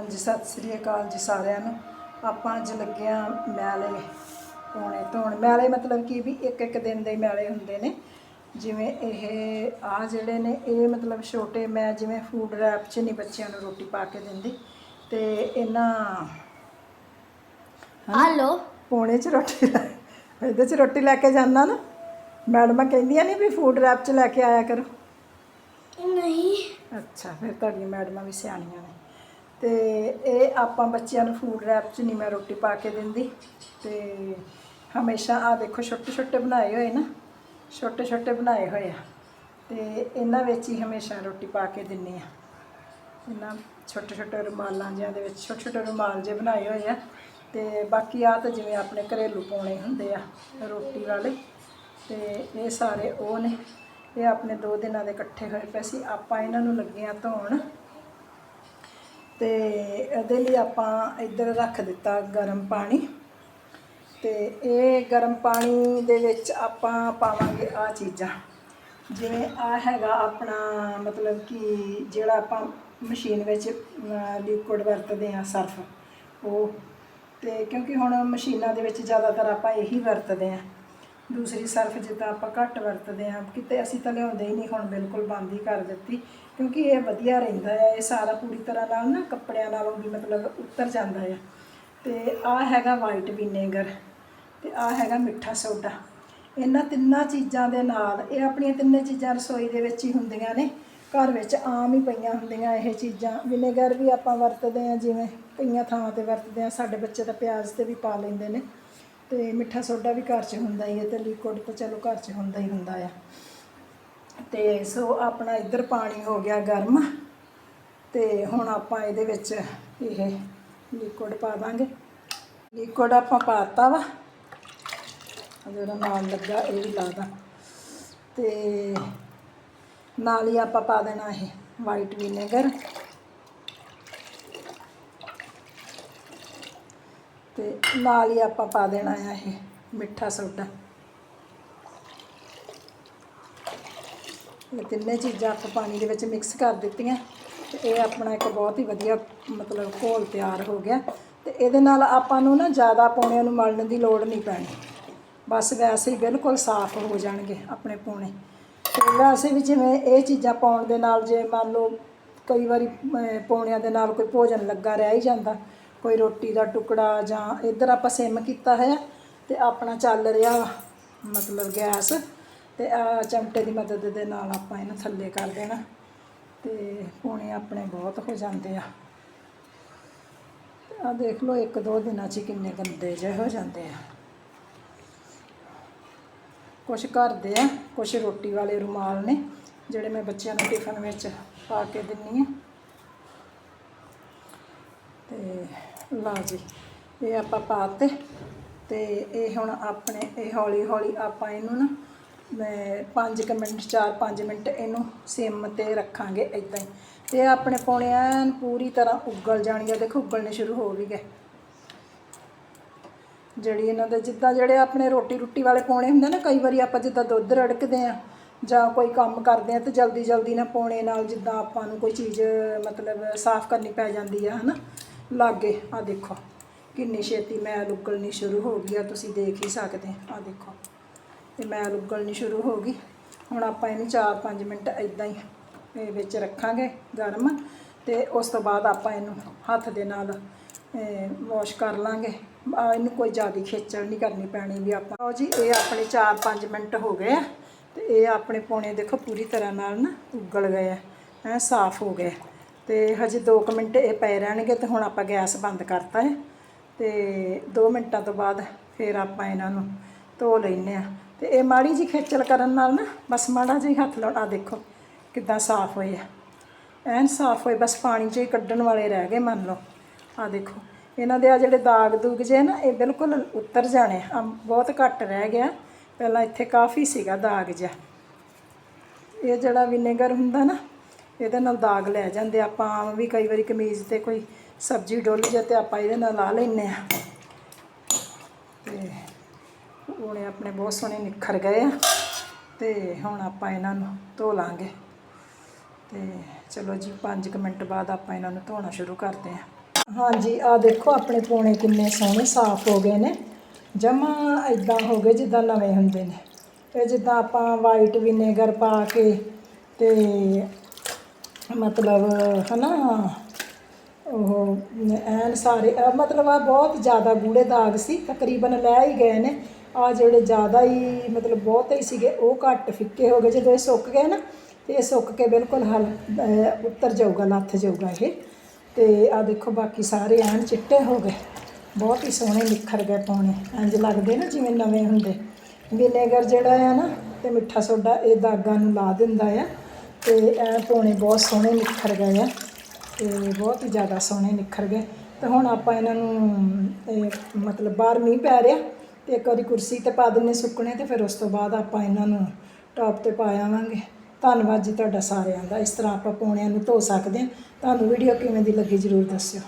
ਹਾਂਜੀ ਸਤਿ ਸ੍ਰੀ ਅਕਾਲ ਜੀ ਸਾਰਿਆਂ ਨੂੰ। ਆਪਾਂ ਅੱਜ ਲੱਗਿਆ ਮੈਲੇ ਪਾਉਣੇ ਧੋਣ। ਮੈਲੇ ਮਤਲਬ ਕਿ ਵੀ ਇੱਕ ਇੱਕ ਦਿਨ ਦੇ ਮੈਲੇ ਹੁੰਦੇ ਨੇ। ਜਿਵੇਂ ਇਹ ਆ ਜਿਹੜੇ ਨੇ ਇਹ ਮਤਲਬ ਛੋਟੇ ਮੈਂ ਜਿਵੇਂ ਫੂਡ ਰੈਪ 'ਚ ਨਹੀਂ ਬੱਚਿਆਂ ਨੂੰ ਰੋਟੀ ਪਾ ਕੇ ਦਿੰਦੀ। ਤੇ ਇਹਨਾਂ ਹਲੋ? ਪੌਣੇ 'ਚ ਰੋਟੀ ਲੈ ਇਹਦੇ 'ਚ ਰੋਟੀ ਲੈ ਕੇ ਜਾਂਦਾ ਨਾ। ਮੈਡਮਾਂ ਕਹਿੰਦੀਆਂ ਨਹੀਂ ਵੀ ਫੂਡ ਰੈਪ 'ਚ ਲੈ ਕੇ ਆਇਆ ਕਰੋ। ਨਹੀਂ। ਅੱਛਾ ਫਿਰ ਤੁਹਾਡੀਆਂ ਮੈਡਮਾਂ ਵੀ ਸਿਆਣੀਆਂ ਨੇ। ਤੇ ਇਹ ਆਪਾਂ ਬੱਚਿਆਂ ਨੂੰ ਫੂਡ ਰੈਪ 'ਚ ਨਹੀਂ ਮੈਂ ਰੋਟੀ ਪਾ ਕੇ ਦਿੰਦੀ। ਤੇ ਹਮੇਸ਼ਾ ਆ ਦੇਖੋ ਛੋਟੇ ਛੋਟੇ ਬਣਾਏ ਹੋਏ ਨਾ, ਛੋਟੇ ਛੋਟੇ ਬਣਾਏ ਹੋਏ ਆ। ਤੇ ਇਹਨਾਂ ਵਿੱਚ ਹੀ ਹਮੇਸ਼ਾ ਰੋਟੀ ਪਾ ਕੇ ਦਿੰਨੀ ਆ। ਇਹਨਾਂ ਛੋਟੇ ਛੋਟੇ ਰੁਮਾਲਾਂ ਜਿਹਾਂ ਦੇ ਵਿੱਚ ਛੋਟੇ ਛੋਟੇ ਰੁਮਾਲ ਜੇ ਬਣਾਏ ਹੋਏ ਆ। ਤੇ ਬਾਕੀ ਆ ਤਾਂ ਜਿਵੇਂ ਆਪਣੇ ਘਰੇਲੂ ਪਾਉਣੇ ਹੁੰਦੇ ਆ ਰੋਟੀ ਵਾਲੇ, ਤੇ ਇਹ ਸਾਰੇ ਉਹ ਨੇ। ਇਹ ਆਪਣੇ ਦੋ ਦਿਨਾਂ ਦੇ ਇਕੱਠੇ ਹੋਏ ਪਏ ਸੀ। ਆਪਾਂ ਇਹਨਾਂ ਨੂੰ ਲੱਗੇ ਆ ਧੋਣ। ਤੇ ਇਹਦੇ ਲਈ ਆਪਾਂ ਇੱਧਰ ਰੱਖ ਦਿੱਤਾ ਗਰਮ ਪਾਣੀ। ਤੇ ਇਹ ਗਰਮ ਪਾਣੀ ਦੇ ਵਿੱਚ ਆਪਾਂ ਪਾਵਾਂਗੇ ਆ ਚੀਜ਼ਾਂ। ਜਿਵੇਂ ਆ ਹੈਗਾ ਆਪਣਾ ਮਤਲਬ ਕਿ ਜਿਹੜਾ ਆਪਾਂ ਮਸ਼ੀਨ ਵਿੱਚ ਲਿਕੁਇਡ ਵਰਤਦੇ ਆ ਸਰਫ, ਉਹ। ਤੇ ਕਿਉਂਕਿ ਹੁਣ ਮਸ਼ੀਨਾਂ ਦੇ ਵਿੱਚ ਜ਼ਿਆਦਾਤਰ ਆਪਾਂ ਇਹੀ ਵਰਤਦੇ ਆ ਦੂਸਰੀ ਸਰਫ ਜਿੱਦਾਂ ਆਪਾਂ ਘੱਟ ਵਰਤਦੇ ਹਾਂ, ਕਿਤੇ ਅਸੀਂ ਤਾਂ ਲਿਆਉਂਦੇ ਹੀ ਨਹੀਂ ਹੁਣ, ਬਿਲਕੁਲ ਬੰਦ ਹੀ ਕਰ ਦਿੱਤੀ। ਕਿਉਂਕਿ ਇਹ ਵਧੀਆ ਰਹਿੰਦਾ ਹੈ, ਇਹ ਸਾਰਾ ਪੂਰੀ ਤਰ੍ਹਾਂ ਨਾਲ ਨਾ ਕੱਪੜਿਆਂ ਨਾਲੋਂ ਵੀ ਮਤਲਬ ਉਤਰ ਜਾਂਦਾ ਹੈ। ਤੇ ਆ ਹੈਗਾ ਵਾਈਟ ਵਿਨੇਗਰ ਤੇ ਆ ਹੈਗਾ ਮਿੱਠਾ ਸੋਡਾ। ਇਹਨਾਂ ਤਿੰਨਾਂ ਚੀਜ਼ਾਂ ਦੇ ਨਾਲ, ਇਹ ਆਪਣੀਆਂ ਤਿੰਨੇ ਚੀਜ਼ਾਂ ਰਸੋਈ ਦੇ ਵਿੱਚ ਹੀ ਹੁੰਦੀਆਂ ਨੇ। ਘਰ ਵਿੱਚ ਆਮ ਹੀ ਪਈਆਂ ਹੁੰਦੀਆਂ ਇਹ ਚੀਜ਼ਾਂ। ਵਿਨੇਗਰ ਵੀ ਆਪਾਂ ਵਰਤਦੇ ਆ ਜਿਵੇਂ ਕਈਆਂ ਥਾਵਾਂ ਤੇ ਵਰਤਦੇ ਆ ਸਾਡੇ ਬੱਚੇ ਤਾਂ ਪਿਆਜ਼ ਤੇ ਵੀ ਪਾ ਲੈਂਦੇ ਨੇ। ਤੇ ਮਿੱਠਾ ਸੋਡਾ ਵੀ ਘਰ 'ਚ ਹੁੰਦਾ ਹੀ ਹੈ ਤੇ ਲਿਕੁਇਡ ਤਾਂ ਚਲੋ ਘਰ 'ਚ ਹੁੰਦਾ ਹੀ ਹੁੰਦਾ ਆ। ਤੇ ਸੋ ਆਪਣਾ ਇੱਧਰ ਪਾਣੀ ਹੋ ਗਿਆ ਗਰਮ ਤੇ ਹੁਣ ਆਪਾਂ ਇਹਦੇ ਵਿੱਚ ਇਹ ਲਿਕੁਇਡ ਪਾ ਦਾਂਗੇ। ਲਿਕੁਇਡ ਆਪਾਂ ਪਾਤਾ ਵਾ। ਜਿਹੜਾ ਨਾਲ ਲੱਗਾ ਇਹ ਵੀ ਲਾ ਦਾਂ। ਤੇ ਨਾਲ ਹੀ ਆਪਾਂ ਪਾ ਦੇਣਾ ਇਹ ਵਾਈਟ ਵਿਨੇਗਰ ਤੇ ਨਾਲ ਹੀ ਆਪਾਂ ਪਾ ਦੇਣਾ ਆ ਇਹ ਮਿੱਠਾ ਸੋਡਾ। ਇਹ ਤਿੰਨੇ ਚੀਜ਼ਾਂ ਆਪਾਂ ਪਾਣੀ ਦੇ ਵਿੱਚ ਮਿਕਸ ਕਰ ਦਿੱਤੀਆਂ ਤੇ ਇਹ ਆਪਣਾ ਇੱਕ ਬਹੁਤ ਹੀ ਵਧੀਆ ਮਤਲਬ ਘੋਲ ਤਿਆਰ ਹੋ ਗਿਆ ਤੇ ਇਹਦੇ ਨਾਲ ਆਪਾਂ ਨੂੰ ਨਾ ਜ਼ਿਆਦਾ ਪੌਣਿਆਂ ਨੂੰ ਮਲਣ ਦੀ ਲੋੜ ਨਹੀਂ ਪੈਣੀ। ਬਸ ਵੈਸੇ ਹੀ ਬਿਲਕੁਲ ਸਾਫ਼ ਹੋ ਜਾਣਗੇ ਆਪਣੇ ਪੌਣੇ। ਤੇ ਵੈਸੇ ਵੀ ਜਿਵੇਂ ਇਹ ਚੀਜ਼ਾਂ ਪਾਉਣ ਦੇ ਨਾਲ ਜੇ ਮੰਨ ਲਓ ਕਈ ਵਾਰੀ ਅਹ, ਪੌਣਿਆਂ ਦੇ ਨਾਲ ਕੋਈ ਭੋਜਨ ਲੱਗਾ ਰਹਿ ਹੀ ਜਾਂਦਾ ਕੋਈ ਰੋਟੀ ਦਾ ਟੁਕੜਾ ਜਾਂ ਇੱਧਰ ਆਪਾਂ ਸਿਮ ਕੀਤਾ ਹੋਇਆ ਤੇ ਆਪਣਾ ਚੱਲ ਰਿਹਾ ਮਤਲਬ ਗੈਸ ਤੇ ਆ ਚਮਟੇ ਦੀ ਮਦਦ ਦੇ ਨਾਲ ਆਪਾਂ ਇਹਨੂੰ ਥੱਲੇ ਕਰ ਦੇਣਾ ਤੇ ਪੌਣੇ ਆਪਣੇ ਬਹੁਤ ਹੋ ਜਾਂਦੇ ਆ। ਆ ਦੇਖ ਲਓ, ਇੱਕ ਦੋ ਦਿਨਾਂ 'ਚ ਕਿੰਨੇ ਗੰਦੇ ਜਿਹੇ ਹੋ ਜਾਂਦੇ ਆ। ਕੁਛ ਘਰ ਦੇ ਆ, ਕੁਛ ਰੋਟੀ ਵਾਲੇ ਰੁਮਾਲ ਨੇ, ਜਿਹੜੇ ਮੈਂ ਬੱਚਿਆਂ ਨੂੰ ਟਿਫਨ ਵਿੱਚ ਪਾ ਕੇ ਦਿੰਨੀ ਆ। ਤੇ ਲਾ ਜੀ, ਇਹ ਆਪਾਂ ਪਾਤੇ ਤੇ ਇਹ ਹੁਣ ਆਪਣੇ ਇਹ ਹੌਲੀ ਹੌਲੀ ਆਪਾਂ ਇਹਨੂੰ ਨਾ ਮੈਂ 5 ਮਿੰਟ 4-5 ਮਿੰਟ ਇਹਨੂੰ ਸਿਮ ਤੇ ਰੱਖਾਂਗੇ ਇਦਾਂ ਹੀ। ਤੇ ਇਹ ਆਪਣੇ ਪੌਣੇ ਐਨ ਪੂਰੀ ਤਰ੍ਹਾਂ ਉਗਲ ਜਾਣਗੇ। ਆ ਦੇਖੋ ਉਗਲਣੇ ਸ਼ੁਰੂ ਹੋ ਵੀ ਗਏ। ਜਿਹੜੀ ਇਹਨਾਂ ਦੇ ਜਿੱਦਾਂ ਜਿਹੜੇ ਆਪਣੇ ਰੋਟੀ ਰੁੱਟੀ ਵਾਲੇ ਪੌਣੇ ਹੁੰਦੇ ਨਾ, ਕਈ ਵਾਰੀ ਆਪਾਂ ਜਿੱਦਾਂ ਦੁੱਧ ਰੜਕਦੇ ਆ ਜਾਂ ਕੋਈ ਕੰਮ ਕਰਦੇ ਆ ਤੇ ਜਲਦੀ ਜਲਦੀ ਨਾ ਪੌਣੇ ਨਾਲ ਜਿੱਦਾਂ ਆਪਾਂ ਨੂੰ ਕੋਈ ਚੀਜ਼ ਮਤਲਬ ਸਾਫ਼ ਕਰਨੀ ਪੈ ਜਾਂਦੀ ਆ, ਹਨਾ? ਲਾਗੇ, ਆ ਦੇਖੋ। ਕਿੰਨੀ ਛੇਤੀ ਮੈਲ ਉਗਲਣੀ ਸ਼ੁਰੂ ਹੋ ਗਈ ਆ, ਤੁਸੀਂ ਦੇਖ ਹੀ ਸਕਦੇ, ਆ ਦੇਖੋ। ਤੇ ਮੈਲ ਉਗਲਣੀ ਸ਼ੁਰੂ ਹੋ ਗਈ। ਹੁਣ ਆਪਾਂ ਇਹਨੂੰ 4-5 ਮਿੰਟ ਇਦਾਂ ਹੀ ਇਹ ਵਿੱਚ ਰੱਖਾਂਗੇ ਗਰਮ ਤੇ ਉਸ ਤੋਂ ਬਾਅਦ ਆਪਾਂ ਇਹਨੂੰ ਹੱਥ ਦੇ ਨਾਲ ਵਾਸ਼ ਕਰ ਲਾਂਗੇ। ਇਹਨੂੰ ਕੋਈ ਜ਼ਿਆਦਾ ਖੇਚਲ ਨਹੀਂ ਕਰਨੀ ਪੈਣੀ ਵੀ ਆਪਾਂ। ਲਓ ਜੀ, ਇਹ ਆਪਣੇ 4-5 ਮਿੰਟ ਹੋ ਗਏ ਆ ਤੇ ਇਹ ਆਪਣੇ ਪੌਣੇ ਦੇਖੋ ਪੂਰੀ ਤਰ੍ਹਾਂ ਨਾਲ ਨਾ ਉਗਲ ਗਏ ਆ ਸਾਫ਼ ਹੋ ਗਏ। ਤੇ ਹਜੇ 2 ਮਿੰਟ ਇਹ ਪਏ ਰਹਿਣਗੇ ਤੇ ਹੁਣ ਆਪਾਂ ਗੈਸ ਬੰਦ ਕਰਤਾ ਹੈ। ਤੇ 2 ਮਿੰਟਾਂ ਤੋਂ ਬਾਅਦ ਫਿਰ ਆਪਾਂ ਇਹਨਾਂ ਨੂੰ ਧੋ ਲੈਨੇ ਆ ਤੇ ਇਹ ਮਾੜੀ ਜੀ ਖੇਚਲ ਕਰਨ ਨਾਲ ਨਾ ਬਸ ਮਾੜਾ ਜਿਹਾ ਹੱਥ ਲਾਉਣਾ। ਦੇਖੋ ਕਿੱਦਾਂ ਸਾਫ਼ ਹੋਏ ਆ। ਐਨ ਸਾਫ਼ ਹੋਏ, ਬਸ ਪਾਣੀ 'ਚ ਹੀ ਕੱਢਣ ਵਾਲੇ ਰਹਿ ਗਏ ਮੰਨ ਲਓ। ਆ ਦੇਖੋ, ਇਹਨਾਂ ਦੇ ਆ ਜਿਹੜੇ ਦਾਗ ਦੂਗ ਜੇ ਨਾ, ਇਹ ਬਿਲਕੁਲ ਉਤਰ ਜਾਣੇ ਆ। ਬਹੁਤ ਘੱਟ ਰਹਿ ਗਿਆ। ਪਹਿਲਾਂ ਇੱਥੇ ਕਾਫੀ ਸੀਗਾ ਦਾਗ ਜਿਹਾ। ਇਹ ਜਿਹੜਾ ਵਿਨੇਗਰ ਹੁੰਦਾ ਨਾ ਇਹਦੇ ਨਾਲ ਦਾਗ ਲੈ ਜਾਂਦੇ ਆਪਾਂ ਆਮ ਵੀ ਕਈ ਵਾਰੀ ਕਮੀਜ਼ ਤੇ ਕੋਈ ਸਬਜ਼ੀ ਡੁੱਲ ਜਾ ਤੇ ਆਪਾਂ ਇਹਦੇ ਨਾਲ ਲਾ ਲੈਨੇ ਆ। ਤੇ ਉਹਨੇ ਆਪਣੇ ਬਹੁਤ ਸੋਹਣੇ ਨਿਖਰ ਗਏ ਆ। ਤੇ ਹੁਣ ਆਪਾਂ ਇਹਨਾਂ ਨੂੰ ਧੋ ਲਾਂਗੇ। ਤੇ ਚਲੋ ਜੀ 5 ਮਿੰਟ ਬਾਅਦ ਆਪਾਂ ਇਹਨਾਂ ਨੂੰ ਧੋਣਾ ਸ਼ੁਰੂ ਕਰਦੇ ਹਾਂ ਹਾਂਜੀ ਆ ਦੇਖੋ ਆਪਣੇ ਪੋਣੇ ਕਿੰਨੇ ਸੋਹਣੇ ਸਾਫ਼ ਹੋ ਗਏ ਨੇ। ਜਮਾ ਇਦਾਂ ਹੋ ਗਏ ਜਿੱਦਾਂ ਨਵੇਂ ਹੁੰਦੇ ਨੇ। ਤੇ ਜਿੱਦਾਂ ਆਪਾਂ ਵਾਈਟ ਵਿਨੇਗਰ ਪਾ ਕੇ ਤੇ ਮਤਲਬ, ਹਨਾ, ਉਹ, ਐਨ ਸਾਰੇ ਮਤਲਬ ਆ ਬਹੁਤ ਜ਼ਿਆਦਾ ਗੂੜੇ ਦਾਗ ਸੀ, ਤਕਰੀਬਨ ਲੈ ਹੀ ਗਏ ਨੇ। ਆ ਜਿਹੜੇ ਜ਼ਿਆਦਾ ਹੀ, ਮਤਲਬ ਬਹੁਤੇ ਹੀ ਸੀਗੇ, ਉਹ ਘੱਟ ਫਿੱਕੇ ਹੋ ਗਏ। ਜਦੋਂ ਇਹ ਸੁੱਕ ਗਏ ਨਾ, ਤੇ ਇਹ ਸੁੱਕ ਕੇ ਬਿਲਕੁਲ ਹਲ ਉੱਤਰ ਜਾਊਗਾ ਲੱਥ ਜਾਊਗਾ ਇਹ। ਤੇ ਆ ਦੇਖੋ, ਬਾਕੀ ਸਾਰੇ ਐਨ ਚਿੱਟੇ ਹੋ ਗਏ। ਬਹੁਤ ਹੀ ਸੋਹਣੇ ਨਿਖਰ ਗਏ ਪਾਉਣੇ ਇੰਜ ਲੱਗਦੇ ਨਾ, ਜਿਵੇਂ ਨਵੇਂ ਹੁੰਦੇ। ਵਿਨੇਗਰ ਜਿਹੜਾ ਆ ਨਾ, ਤੇ ਮਿੱਠਾ ਸੋਡਾ ਇਹ ਦਾਗਾਂ ਨੂੰ ਲਾ ਦਿੰਦਾ ਆ। ਤੇ ਇਹ ਪਾਉਣੇ ਬਹੁਤ ਸੋਹਣੇ ਨਿਖਰ ਗਏ ਆ ਤੇ ਬਹੁਤ ਹੀ ਜ਼ਿਆਦਾ ਸੋਹਣੇ ਨਿਖਰ ਗਏ। ਤੇ ਹੁਣ ਆਪਾਂ ਇਹਨਾਂ ਨੂੰ ਮਤਲਬ ਬਾਹਰ ਮੀਂਹ ਪੈ ਰਿਹਾ ਤੇ ਇੱਕ ਵਾਰੀ ਕੁਰਸੀ ਤੇ ਪਾ ਦਿੰਨੇ ਸੁੱਕਣੇ ਤੇ ਫਿਰ ਉਸ ਤੋਂ ਬਾਅਦ ਆਪਾਂ ਇਹਨਾਂ ਨੂੰ ਟੌਪ ਤੇ ਪਾ ਆਵਾਂਗੇ। ਧੰਨਵਾਦ ਜੀ ਤੁਹਾਡਾ ਸਾਰਿਆਂ ਦਾ। ਇਸ ਤਰ੍ਹਾਂ ਆਪਾਂ ਪੌਣਿਆਂ ਨੂੰ ਧੋ ਸਕਦੇ ਹਾਂ। ਤੁਹਾਨੂੰ ਵੀਡੀਓ ਕਿਵੇਂ ਦੀ ਲੱਗੀ ਜਰੂਰ ਦੱਸਿਓ।